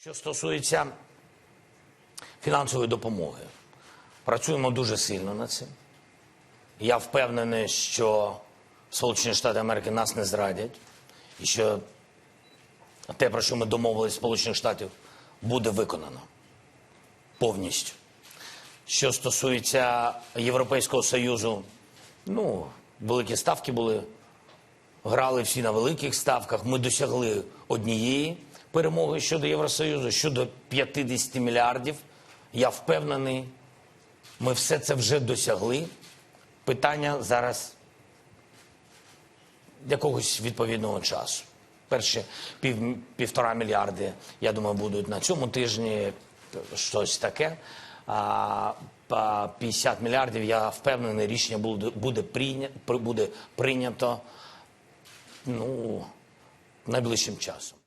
Що стосується фінансової допомоги, працюємо дуже сильно над цим. Я впевнений, що Сполучені Штати Америки нас не зрадять, і що те, про що ми домовилися з Сполучених Штатів, буде виконано повністю. Що стосується Європейського Союзу, ну, великі ставки були, грали всі на великих ставках. Ми досягли однієї перемоги щодо Євросоюзу, щодо 50 мільярдів. Я впевнений, ми все це вже досягли. Питання зараз якогось відповідного часу. Перші пів, півтора мільярди, я думаю, будуть на цьому тижні щось таке. А 50 мільярдів, я впевнений, рішення буде, буде, прийнято, буде прийнято ну, найближчим часом.